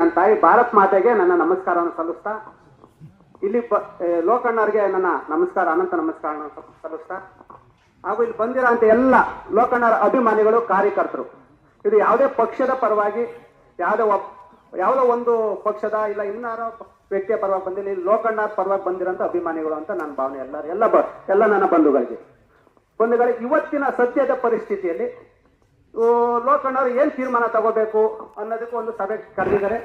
ನನ್ನ ತಾಯಿ ಭಾರತ್ ಮಾತೆಗೆ ನನ್ನ ನಮಸ್ಕಾರವನ್ನು ಸಲ್ಲಿಸ್ತಾ ಇಲ್ಲಿ ಏ, ಲೋಕಣ್ಣವ್ರಿಗೆ ನನ್ನ ನಮಸ್ಕಾರ ಅನಂತ ನಮಸ್ಕಾರವನ್ನು ಸಲ್ಲಿಸ್ತಾ. ಹಾಗೂ ಇಲ್ಲಿ ಬಂದಿರೋಂಥ ಎಲ್ಲ ಲೋಕಣ್ಣರ ಅಭಿಮಾನಿಗಳು ಕಾರ್ಯಕರ್ತರು. ಇದು ಯಾವುದೇ ಪಕ್ಷದ ಪರವಾಗಿ ಯಾವುದೇ ಯಾವುದೋ ಒಂದು ಪಕ್ಷದ ಇಲ್ಲ ಇನ್ನಾರ ವ್ಯಕ್ತಿಯ ಪರವಾಗಿ ಬಂದಿಲ್ಲ ಇಲ್ಲಿ ಲೋಕಣ್ಣರ ಪರವಾಗಿ ಬಂದಿರೋಂಥ ಅಭಿಮಾನಿಗಳು ಅಂತ ನನ್ನ ಭಾವನೆ. ಎಲ್ಲರೂ ಎಲ್ಲ ಎಲ್ಲ ನನ್ನ ಬಂಧುಗಳಿಗೆ. ಬಂಧುಗಳಿಗೆ ಇವತ್ತಿನ ಸದ್ಯದ ಪರಿಸ್ಥಿತಿಯಲ್ಲಿ ಲೋಕಣ್ಣವ್ರು ಏನು ತೀರ್ಮಾನ ತಗೋಬೇಕು ಅನ್ನೋದಕ್ಕೂ ಒಂದು ಸಭೆ ಕರೆದಿದ್ದಾರೆ.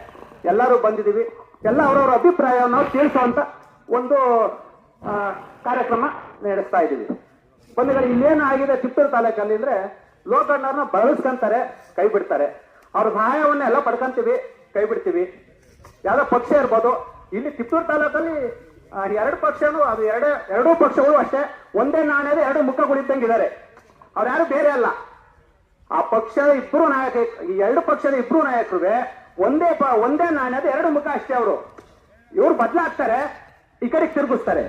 ಎಲ್ಲರೂ ಬಂದಿದ್ದೀವಿ. ಎಲ್ಲ ಅವರವರ ಅಭಿಪ್ರಾಯವನ್ನು ತಿಳಿಸುವಂತ ಒಂದು ಕಾರ್ಯಕ್ರಮ ನಡೆಸ್ತಾ ಇದ್ದೀವಿ. ಬಂಧುಗಳು ಇಲ್ಲೇನು ಆಗಿದೆ ಚಿತ್ತೂರು ತಾಲೂಕಲ್ಲಿ ಅಂದ್ರೆ ಲೋಕಣ್ಣವ್ರನ್ನ ಬಳಸ್ಕೊಂತಾರೆ, ಕೈ ಬಿಡ್ತಾರೆ. ಅವ್ರ ಸಹಾಯವನ್ನ ಎಲ್ಲ ಪಡ್ಕೊಂತೀವಿ, ಕೈ ಬಿಡ್ತೀವಿ. ಯಾವ್ದೋ ಪಕ್ಷ ಇರ್ಬೋದು. ಇಲ್ಲಿ ಚಿತ್ತೂರು ತಾಲೂಕಲ್ಲಿ ಎರಡು ಪಕ್ಷಗಳು, ಅದು ಎರಡೇ, ಎರಡೂ ಪಕ್ಷಗಳು ಅಷ್ಟೇ. ಒಂದೇ ನಾಣ್ಯದ ಎರಡು ಮುಖಗಳಿದ್ದಂಗಿದ್ದಾರೆ ಅವ್ರು ಯಾರು ಬೇರೆ ಅಲ್ಲ. ಆ ಪಕ್ಷದ ಇಬ್ರು ನಾಯಕ, ಈ ಎರಡು ಪಕ್ಷದ ಇಬ್ರು ನಾಯಕರು ಒಂದೇ ಒಂದೇ ನಾಣ್ಯದ ಎರಡು ಮುಖ ಅಷ್ಟೇ ಅವರು. ಇವ್ರು ಬದಲಾಗ್ತಾರೆ, ಈ ಕಡೆಗೆ ತಿರುಗಿಸ್ತಾರೆ.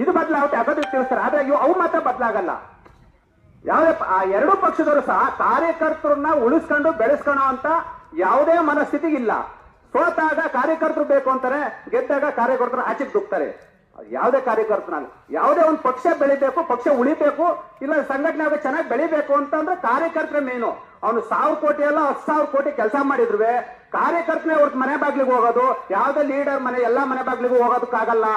ಇದು ಬದಲಾಗುತ್ತೆ ಅಗತ್ಯ ತಿಳಿಸ್ತಾರೆ ಆದ್ರೆ ಇವ್, ಅವ್ರು ಮಾತ್ರ ಬದಲಾಗಲ್ಲ. ಯಾವುದೇ ಆ ಎರಡು ಪಕ್ಷದವರು ಸಹ ಕಾರ್ಯಕರ್ತರನ್ನ ಉಳಿಸ್ಕೊಂಡು ಬೆಳೆಸ್ಕೊಳೋ ಅಂತ ಯಾವುದೇ ಮನಸ್ಥಿತಿ ಇಲ್ಲ ಸೋತಾಗ ಕಾರ್ಯಕರ್ತರು ಬೇಕು ಅಂತಾರೆ, ಗೆದ್ದಾಗ ಕಾರ್ಯಕರ್ತರು ಆಚೆಗೆ ದುಕ್ತಾರೆ. ಯಾವುದೇ ಕಾರ್ಯಕರ್ತನಾಗ ಯಾವುದೇ ಒಂದು ಪಕ್ಷ ಬೆಳಿಬೇಕು, ಪಕ್ಷ ಉಳಿಬೇಕು, ಇಲ್ಲ ಸಂಘಟನೆ ಆಗ ಚೆನ್ನಾಗಿ ಬೆಳಿಬೇಕು ಅಂತಂದ್ರೆ ಕಾರ್ಯಕರ್ತರ ಮೇನು ಅವನು ಸಾವಿರ ಕೋಟಿ ಅಲ್ಲ, ಹತ್ತು ಸಾವಿರ ಕೋಟಿ ಕೆಲಸ ಮಾಡಿದ್ರು ಕಾರ್ಯಕರ್ತನೇ ಅವ್ರದ್ದು ಮನೆ ಬಾಗ್ಲಿಗೆ ಹೋಗೋದು, ಯಾವುದೇ ಲೀಡರ್ ಮನೆ, ಎಲ್ಲಾ ಮನೆ ಬಾಗ್ಲಿಗೂ ಹೋಗೋದಕ್ಕಾಗಲ್ಲ.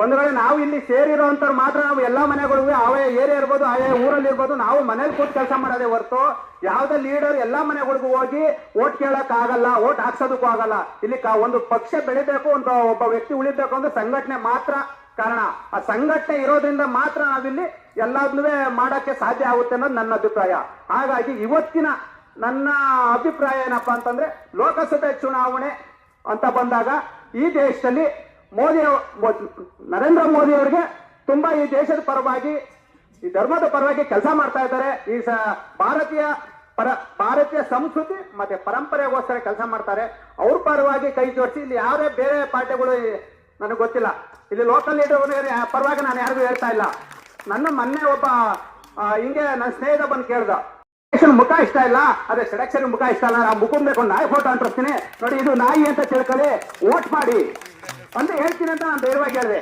ಒಂದು ವೇಳೆ ನಾವು ಇಲ್ಲಿ ಸೇರಿರೋಂಥವ್ರು ಮಾತ್ರ ನಾವು ಎಲ್ಲಾ ಮನೆಗಳಿಗೂ ಅವೇ ಏರಿಯಾ ಇರ್ಬೋದು ಆಯಾ ಊರಲ್ಲಿ ಇರ್ಬೋದು, ನಾವು ಮನೇಲಿ ಕೂತ್ ಕೆಲಸ ಮಾಡೋದೇ ಹೊರತು ಯಾವುದೇ ಲೀಡರ್ ಎಲ್ಲಾ ಮನೆಗಳಿಗೂ ಹೋಗಿ ಓಟ್ ಕೇಳಕ್ ಆಗಲ್ಲ ಓಟ್ ಹಾಕ್ಸೋದಕ್ಕೂ ಆಗಲ್ಲ. ಇಲ್ಲಿ ಒಂದು ಪಕ್ಷ ಬೆಳಿಬೇಕು, ಒಂದು ಒಬ್ಬ ವ್ಯಕ್ತಿ ಉಳಿಬೇಕು ಅಂದ್ರೆ ಸಂಘಟನೆ ಮಾತ್ರ ಕಾರಣ. ಆ ಸಂಘಟನೆ ಇರೋದ್ರಿಂದ ಮಾತ್ರ ನಾವಿಲ್ಲಿ ಎಲ್ಲಾದ್ನೂ ಮಾಡಕ್ಕೆ ಸಾಧ್ಯ ಆಗುತ್ತೆ ಅನ್ನೋದು ನನ್ನ ಅಭಿಪ್ರಾಯ. ಹಾಗಾಗಿ ಇವತ್ತಿನ ನನ್ನ ಅಭಿಪ್ರಾಯ ಏನಪ್ಪಾ ಅಂತಂದ್ರೆ ಲೋಕಸಭೆ ಚುನಾವಣೆ ಅಂತ ಬಂದಾಗ ಈ ದೇಶದಲ್ಲಿ ಮೋದಿ ನರೇಂದ್ರ ಮೋದಿ ಅವರಿಗೆ ತುಂಬಾ ಈ ದೇಶದ ಪರವಾಗಿ, ಈ ಧರ್ಮದ ಪರವಾಗಿ ಕೆಲಸ ಮಾಡ್ತಾ ಇದ್ದಾರೆ. ಈ ಭಾರತೀಯ ಪರ, ಭಾರತೀಯ ಸಂಸ್ಕೃತಿ ಮತ್ತೆ ಪರಂಪರೆಗೋಸ್ಕರ ಕೆಲಸ ಮಾಡ್ತಾರೆ. ಅವ್ರ ಪರವಾಗಿ ಕೈ ಜೋಡಿಸಿ, ಇಲ್ಲಿ ಯಾವುದೇ ಬೇರೆ ಪಾರ್ಟಿಗಳು ನನಗೆ ಗೊತ್ತಿಲ್ಲ. ಇಲ್ಲಿ ಲೋಕಲ್ ಲೀಡರ್ ಪರವಾಗಿ ನಾನು ಯಾರಿಗೂ ಹೇಳ್ತಾ ಇಲ್ಲ. ನನ್ನ ಮೊನ್ನೆ ಒಬ್ಬ ಹಿಂಗೆ ನನ್ನ ಸ್ನೇಹಿತ ಬಂದು ಕೇಳ್ದ. ಮುಖ ಇಷ್ಟ ಇಲ್ಲ, ಅದೇ ಸೆಲೆಕ್ಷನ್ ಮುಖ ಇಷ್ಟ ಇಲ್ಲ, ನಾನು ಮುಖ ಬೇಕು ನಾಯಿ ಫೋಟೋ ಅಂಟಿಸ್ತೀನಿ. ನೋಡಿ, ಇದು ನಾಯಿ ಅಂತ ತಿಳ್ಕೊಳ್ಳಿ ವೋಟ್ ಮಾಡಿ. ಅಂತ ಹೇಳ್ತೀನಿ ಅಂತ ನಾನು ಧೈರ್ಯವಾಗಿ ಹೇಳಿದೆ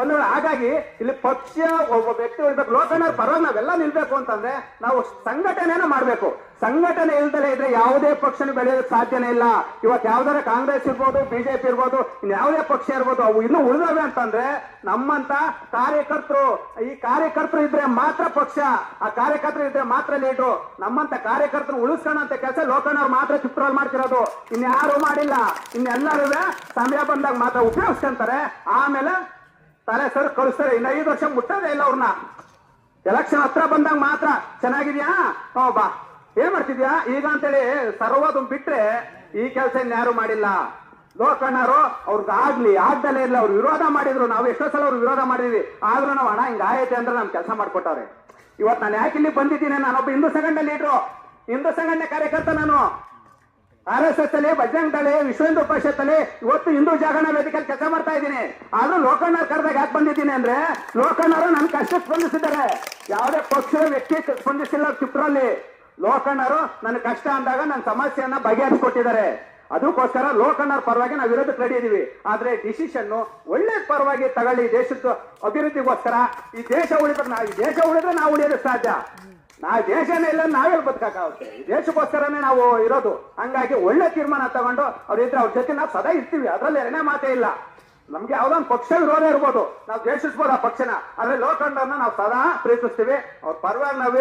ಒಂದು ಹಾಗಾಗಿ ಇಲ್ಲಿ ಪಕ್ಷ, ಒಬ್ಬ ವ್ಯಕ್ತಿ ಇರ್ಬೇಕು ಲೋಕನ ಪರವಾಗಿ ನಾವೆಲ್ಲ ನಿಲ್ಬೇಕು ಅಂತಂದ್ರೆ ನಾವು ಸಂಘಟನೆನ ಮಾಡಬೇಕು. ಸಂಘಟನೆ ಇಲ್ದಲೇ ಇದ್ರೆ ಯಾವುದೇ ಪಕ್ಷನ ಬೆಳೆಯೋದಕ್ಕೆ ಸಾಧ್ಯನೇ ಇಲ್ಲ. ಇವತ್ತು ಯಾವ್ದಾರ ಕಾಂಗ್ರೆಸ್ ಇರ್ಬೋದು, ಬಿಜೆಪಿ ಇರ್ಬೋದು ಇನ್ ಯಾವುದೇ ಪಕ್ಷ ಇರ್ಬೋದು, ಅವು ಇನ್ನೂ ಉಳಿದವೆ ಅಂತಂದ್ರೆ ನಮ್ಮಂತ ಕಾರ್ಯಕರ್ತರು, ಈ ಕಾರ್ಯಕರ್ತರು ಇದ್ರೆ ಮಾತ್ರ ಪಕ್ಷ, ಆ ಕಾರ್ಯಕರ್ತರು ಇದ್ರೆ ಮಾತ್ರ ಲೀಡ್ರು. ನಮ್ಮಂತ ಕಾರ್ಯಕರ್ತರು ಉಳಿಸ್ಕೊಳ್ಳೋಂತ ಕೆಲಸ ಲೋಕನವ್ರು ಮಾತ್ರ ಚಿತ್ರದಲ್ಲಿ ಮಾಡ್ತಿರೋದು. ಇನ್ಯಾರು ಮಾಡಿಲ್ಲ. ಇನ್ನೆಲ್ಲರೂ ಸಮಯ ಬಂದಾಗ ಮಾತ್ರ ಉಪಯೋಗಿಸ್ಕೊಂತಾರೆ. ಆಮೇಲೆ ತಲೆ ಸರ್ ಕಳಿಸ್ತಾರೆ. ಇನ್ನು ಐದು ವರ್ಷ ಮುಟ್ಟೋದೇ ಇಲ್ಲ ಅವ್ರನ್ನ. ಎಲೆಕ್ಷನ್ ಹತ್ರ ಬಂದಾಗ ಮಾತ್ರ ಚೆನ್ನಾಗಿದ್ಯಾ? ಬಾ. ಏನ್ ಮಾಡ್ತಿದ್ಯಾ? ಈಗ ಅಂತೇಳಿ ಸರ್ವೋದು ಬಿಟ್ರೆ ಈ ಕೆಲಸ ಇನ್ಯಾರು ಮಾಡಿಲ್ಲ. ಲೋಕಣ್ಣರು ಅವ್ರಿಗಾಗ್ಲಿ ಆಗ್ದಲೇ ಇಲ್ಲ. ಅವ್ರು ವಿರೋಧ ಮಾಡಿದ್ರು. ನಾವು ಎಷ್ಟೋ ಸಲ ಅವ್ರು ವಿರೋಧ ಮಾಡಿದ್ವಿ. ಆದ್ರೂ ನಾವು ಹಣ ಹಿಂಗ ಆಯ್ತೆ ಅಂದ್ರೆ ನಮ್ ಕೆಲಸ ಮಾಡ್ಕೊಟ್ಟವ್ರೆ. ಇವತ್ತು ನಾನು ಯಾಕೆ ಇಲ್ಲಿ ಬಂದಿದ್ದೀನಿ? ನಾನೊಬ್ಬ ಹಿಂದೂ ಸಂಘಟನೆ ಲೀಡ್ರು ಹಿಂದೂ ಸಂಘಟನೆ ಕಾರ್ಯಕರ್ತ ನಾನು. ಆರ್ ಎಸ್ ಎಸ್ ಅಲ್ಲಿ ಬಜರಂಗ್ ದಳ ವಿಶ್ವ ಹಿಂದೂ ಪರಿಷತ್ ಅಲ್ಲಿ ಇವತ್ತು ಹಿಂದೂ ಜಾಗರಣ ವೇದಿಕೆಯಲ್ಲಿ ಕೆಲಸ ಮಾಡ್ತಾ ಇದ್ದೀನಿ. ಆದ್ರೂ ಲೋಕಣ್ಣ ಕರೆದಾಗ ಯಾಕೆ ಬಂದಿದ್ದೀನಿ ಅಂದ್ರೆ ಲೋಕಣ್ಣರು ನನ್ನ ಕಷ್ಟ ಸ್ಪಂದಿಸಿದ್ದಾರೆ. ಯಾವುದೇ ಪಕ್ಷದ ವ್ಯಕ್ತಿ ಸ್ಪಂದಿಸಿಲ್ಲ ಚಿತ್ರದಲ್ಲಿ ಲೋಕಣ್ಣರು ನನ್ನ ಕಷ್ಟ ಅಂದಾಗ ನನ್ನ ಸಮಸ್ಯೆಯನ್ನ ಬಗೆಹರಿಸಿಕೊಟ್ಟಿದ್ದಾರೆ. ಅದಕ್ಕೋಸ್ಕರ ಲೋಕಣ್ಣರ ಪರವಾಗಿ ನಾವು ರೆಡಿ ಇದೀವಿ. ಆದ್ರೆ ಡಿಸಿಷನ್ ಒಳ್ಳೆ ಪರವಾಗಿ ತಗೊಳ್ಳಿ ದೇಶದ ಅಭಿವೃದ್ಧಿಗೋಸ್ಕರ. ಈ ದೇಶ ಉಳಿದ್ರೆ ನಾವು ಈ ದೇಶ ಉಳಿದ್ರೆ ನಾವು ಉಳಿಯೋದು ಸಾಧ್ಯ. ನಾವು ದೇಶನೇ ಇಲ್ಲ, ನಾವೇ ಬದುಕಾಗುತ್ತೆ ದೇಶಕ್ಕೋಸ್ಕರನೇ ನಾವು ಇರೋದು. ಹಂಗಾಗಿ ಒಳ್ಳೆ ತೀರ್ಮಾನ ತಗೊಂಡು ಅವ್ರು ಇದ್ರೆ ಅವ್ರ ಜೊತೆ ನಾವು ಸದಾ ಇರ್ತೀವಿ. ಅದ್ರಲ್ಲಿ ಎರಡನೇ ಮಾತೇ ಇಲ್ಲ. ನಮ್ಗೆ ಯಾವ್ದೊಂದು ಪಕ್ಷ ವಿರೋಧ ಇರ್ಬೋದು. ನಾವು ದ್ವೇಷಿಸ್ಬೋದು ಆ ಪಕ್ಷನ. ಆದ್ರೆ ಲೋಕಂಡನ್ನ ನಾವು ಸದಾ ಪ್ರೀತಿಸ್ತೀವಿ. ಅವ್ರ ಪರವಾಗಿ ನಾವು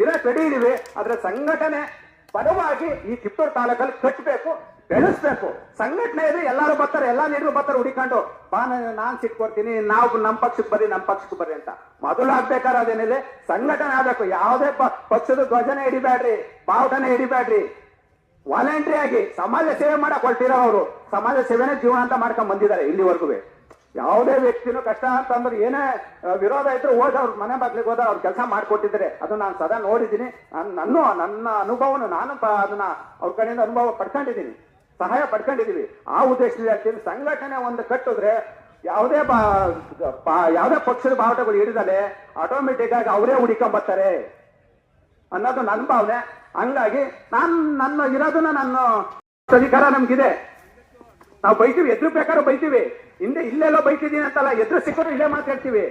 ಇರೋ ಇದೀವಿ. ಆದ್ರೆ ಸಂಘಟನೆ ಪರವಾಗಿ ಈ ಚಿತ್ತೂರು ತಾಲೂಕಲ್ಲಿ ಕಟ್ಟಬೇಕು ಬೆಳೆಸ್ಬೇಕು. ಸಂಘಟನೆ ಇದೆ, ಎಲ್ಲಾರು ಬರ್ತಾರೆ, ಎಲ್ಲಾ ನೀರು ಬರ್ತಾರೆ, ಹುಡಿಕೊಂಡು. ಬಾ ನಾನು- ಸಿಟ್ಕೊಡ್ತೀನಿ ನಾವು ನಮ್ ಪಕ್ಷಕ್ಕೆ ಬರ್ರಿ, ನಮ್ ಪಕ್ಷಕ್ಕೆ ಬರ್ರಿ ಅಂತ. ಮೊದಲು ಆಗ್ಬೇಕಾದ್ರೆ ಅದೇನಿದೆ? ಸಂಘಟನೆ ಆಗ್ಬೇಕು. ಯಾವುದೇ ಪಕ್ಷದ ಧ್ವಜನೆ ಹಿಡಿಬೇಡ್ರಿ, ಬಾವುಟನೆ ಹಿಡಿಬೇಡ್ರಿ. ವಾಲಂಟ್ರಿ ಆಗಿ ಸಮಾಜ ಸೇವೆ ಮಾಡಕ್ ಹೊರಟಿರೋ ಅವರು, ಸಮಾಜ ಸೇವೆನೇ ಜೀವನ ಅಂತ ಮಾಡ್ಕೊಂಡ್ ಬಂದಿದ್ದಾರೆ ಇಲ್ಲಿವರೆಗೂ. ಯಾವುದೇ ವ್ಯಕ್ತಿನೂ ಕಷ್ಟ ಅಂತಂದ್ರೆ ಏನೇ ವಿರೋಧ ಇದ್ರು ಹೋದ ಅವ್ರ ಮನೆ ಬಾಗ್ಲಿಗೆ ಹೋದ ಅವ್ರ ಕೆಲಸ ಮಾಡ್ಕೊಟ್ಟಿದ್ದಾರೆ. ಅದು ನಾನು ಸದಾ ನೋಡಿದ್ದೀನಿ. ನಾನು ನನ್ನ ನನ್ನ ಅನುಭವನು, ನಾನು ಅದನ್ನ ಅವ್ರ ಕಡೆಯಿಂದ ಅನುಭವ ಪಡ್ಕೊಂಡಿದ್ದೀನಿ. ಸಹಾಯ ಪಡ್ಕೊಂಡಿದೀವಿ. ಆ ಉದ್ದೇಶದಲ್ಲಿ ಹೇಳ್ತೀನಿ ಸಂಘಟನೆ ಒಂದು ಕಟ್ಟಿದ್ರೆ ಯಾವುದೇ ಯಾವುದೇ ಪಕ್ಷದ ಬಾವುಟಗಳು ಹಿಡಿದಲೆ ಆಟೋಮೆಟಿಕ್ ಆಗಿ ಅವರೇ ಹುಡಿಕೊಂಡ್ ಬರ್ತಾರೆ. ಅನ್ನೋದು ನನ್ನ ಭಾವನೆ. ಹಂಗಾಗಿ ನಾನು ನನ್ನ ಇರೋದನ್ನ ನಾನು ಅಧಿಕಾರ ನಮ್ಗಿದೆ. ನಾವು ಬೈತೀವಿ, ಎದುರು ಬೇಕಾದ್ರೂ ಬೈತೀವಿ. ಹಿಂದೆ ಇಲ್ಲೆಲ್ಲೋ ಬೈತಿದ್ದೀನಿ ಅಂತಲ್ಲ, ಎದುರು ಸಿಕ್ಕರು ಇಲ್ಲೇ ಮಾತಾಡ್ತೀವಿ.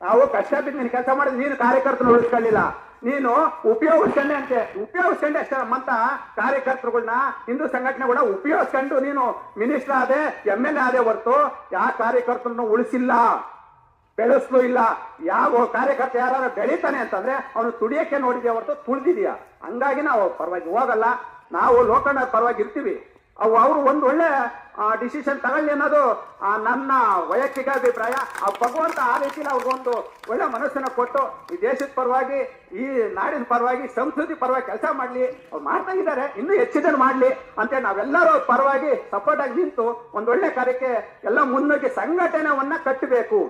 ನಾವು ಕಷ್ಟ ಬಿದ್ದು ನೀನು ಕೆಲಸ ಮಾಡಿದ್ರೆ ನೀನು ಕಾರ್ಯಕರ್ತನ ಉಳಿಸ್ಕೊಳ್ಳಿಲ್ಲ ನೀನು ಉಪಯೋಗಿಸ್ಕೊಂಡೆ ಅಂತೆ. ಉಪಯೋಗಿಸ್ಕೊಂಡೆ ಅಷ್ಟೇ. ನಮ್ಮಂತ ಕಾರ್ಯಕರ್ತರುಗಳನ್ನ ಹಿಂದೂ ಸಂಘಟನೆ ಕೂಡ ಉಪಯೋಗಿಸ್ಕೊಂಡು ನೀನು ಮಿನಿಸ್ಟರ್ ಆದೆ, ಎಂ ಎಲ್ ಎ ಆದೆ ಹೊರತು ಯಾವ ಕಾರ್ಯಕರ್ತರನ್ನು ಉಳಿಸಿಲ್ಲ. ಬೆಳೆಸ್ಲೂ ಇಲ್ಲ. ಯಾವ ಕಾರ್ಯಕರ್ತ ಯಾರು ಬೆಳೀತಾನೆ ಅಂತಂದ್ರೆ ಅವನು ತುಡಿಯಕ್ಕೆ ನೋಡಿದ್ಯಾ ಹೊರತು ತುಳಿದಿದ್ಯಾ? ಹಂಗಾಗಿ ನಾವು ಪರವಾಗಿ ಹೋಗಲ್ಲ. ನಾವು ಲೋಕಣ್ಣ ಪರವಾಗಿ ಇರ್ತೀವಿ. ಅವು ಅವರು ಒಂದು ಒಳ್ಳೆ ಡಿಸಿಷನ್ ತಗೊಳ್ಳಿ ಅನ್ನೋದು ನನ್ನ ವೈಯಕ್ತಿಕ ಅಭಿಪ್ರಾಯ. ಆ ಭಗವಂತ ಆ ರೀತಿಯಲ್ಲಿ ಅವ್ರಿಗೊಂದು ಒಳ್ಳೆ ಮನಸ್ಸನ್ನು ಕೊಟ್ಟು ಈ ದೇಶದ ಪರವಾಗಿ, ಈ ನಾಡಿನ ಪರವಾಗಿ, ಸಂಸ್ಕೃತಿ ಪರವಾಗಿ ಕೆಲಸ ಮಾಡಲಿ. ಅವ್ರು ಮಾಡ್ತಾ ಇದ್ದಾರೆ, ಇನ್ನೂ ಹೆಚ್ಚಿದನ್ನು ಮಾಡಲಿ ಅಂತೇಳಿ ನಾವೆಲ್ಲರೂ ಪರವಾಗಿ ಸಪೋರ್ಟ್ ಆಗಿ ನಿಂತು ಒಂದು ಒಳ್ಳೆ ಕಾರ್ಯಕ್ಕೆ ಎಲ್ಲ ಮುನ್ನುಗ್ಗಿ ಸಂಘಟನೆಯನ್ನ ಕಟ್ಟಬೇಕು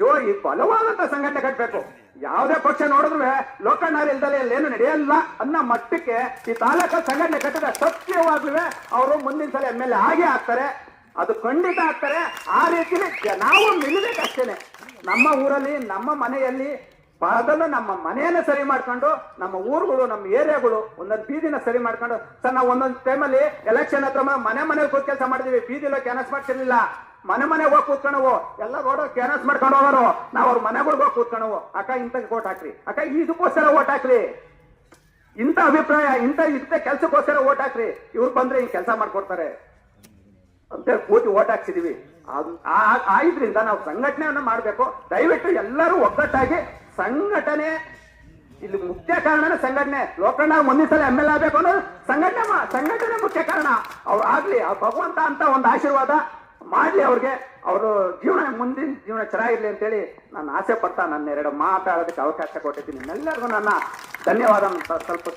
ಜೋ ಈ ಬಲವಾದಂತ ಸಂಘಟನೆ ಕಟ್ಟಬೇಕು ಯಾವುದೇ ಪಕ್ಷ ನೋಡಿದ್ರು ಲೋಕಣ್ಣಾರ್ ಇಲ್ದಲೆ ಏನು ನಡೆಯಲ್ಲ ಅನ್ನೋ ಮಟ್ಟಕ್ಕೆ ಈ ತಾಲೂಕು ಸಂಘಟನೆ ಕಟ್ಟದ ಸತ್ಯವಾಗ್ಲೂ ಅವರು ಮುಂದಿನ ಸಲ ಎಂ ಎಲ್ ಎ ಆಗೇ ಆಗ್ತಾರೆ. ಅದು ಖಂಡಿತ ಆಗ್ತಾರೆ. ಆ ರೀತಿಲಿ ನಾವು ನಿಲ್ಲಬೇಕಷ್ಟೇನೆ. ನಮ್ಮ ಊರಲ್ಲಿ, ನಮ್ಮ ಮನೆಯಲ್ಲಿ ಮೊದಲು ನಮ್ಮ ಮನೆಯನ್ನ ಸರಿ ಮಾಡ್ಕೊಂಡು, ನಮ್ಮ ಊರುಗಳು, ನಮ್ಮ ಏರಿಯಾಗಳು ಒಂದೊಂದು ಬೀದಿನ ಸರಿ ಮಾಡ್ಕೊಂಡು, ಸರ್, ನಾವು ಒಂದೊಂದು ಟೈಮಲ್ಲಿ ಎಲೆಕ್ಷನ್ ಹತ್ರ ಮನೆ ಮನೆಗೆ ಕೂತ್ ಕೆಲಸ ಮಾಡಿದೀವಿ. ಬೀದಿಲೋ ಕ್ಯಾನಸ್ ಮಾಡ್ತಿರ್ಲಿಲ್ಲ. ಮನೆ ಮನೆಗೆ ಹೋಗಿ ಕೂತ್ಕೊಳವು ಎಲ್ಲ ರೋಡ್ ಕ್ಯಾನಸ್ ಮಾಡ್ಕೊಂಡು ಹೋಗೋರು. ನಾವು ಅವ್ರ ಮನೆಗಳಿಗೆ ಹೋಗಿ ಕೂತ್ಕೊಳವು ಅಕ್ಕ ಇಂಥ ಓಟ್ ಹಾಕ್ರಿ. ಅಕ್ಕ ಇದಕ್ಕೋಸ್ಕರ ಓಟ್ ಹಾಕ್ರಿ. ಇಂಥ ಅಭಿಪ್ರಾಯ, ಇಂಥ ಇಂಥ ಕೆಲಸಕ್ಕೋಸ್ಕರ ಓಟ್ ಹಾಕ್ರಿ. ಇವ್ರು ಬಂದ್ರೆ ಹಿಂಗ್ ಕೆಲಸ ಮಾಡ್ಕೊಡ್ತಾರೆ. ಅಂತ ಕೂತಿ ಓಟ್ ಹಾಕ್ಸಿದೀವಿ. ಆಯ್ದ್ರಿಂದ ನಾವು ಸಂಘಟನೆಯನ್ನ ಮಾಡಬೇಕು. ದಯವಿಟ್ಟು ಎಲ್ಲರೂ ಒಗ್ಗಟ್ಟಾಗಿ ಸಂಘಟನೆ, ಇಲ್ಲಿ ಮುಖ್ಯ ಕಾರಣನೇ ಸಂಘಟನೆ. ಲೋಕಣ್ಣ ಮುಂದಿನ ಸಲ ಎಂ ಎಲ್ ಆಗಬೇಕು ಅನ್ನೋದು ಸಂಘಟನೆ ಸಂಘಟನೆ ಮುಖ್ಯ ಕಾರಣ. ಅವ್ರು ಆಗ್ಲಿ, ಆ ಭಗವಂತ ಅಂತ ಒಂದು ಆಶೀರ್ವಾದ. ಮಾಡ್ಲಿ ಅವ್ರಿಗೆ. ಅವರು ಜೀವನ ಮುಂದಿನ ಜೀವನ ಚೆನ್ನಾಗಿರ್ಲಿ ಅಂತೇಳಿ ನಾನು ಆಸೆ ಪಡ್ತಾ ನನ್ನ ಎರಡು ಮಾತಾಡೋದಕ್ಕೆ ಅವಕಾಶ ಕೊಟ್ಟಿದ್ದೀನಿ. ಎಲ್ಲರಿಗೂ ನನ್ನ ಧನ್ಯವಾದ ಸ್ವಲ್ಪ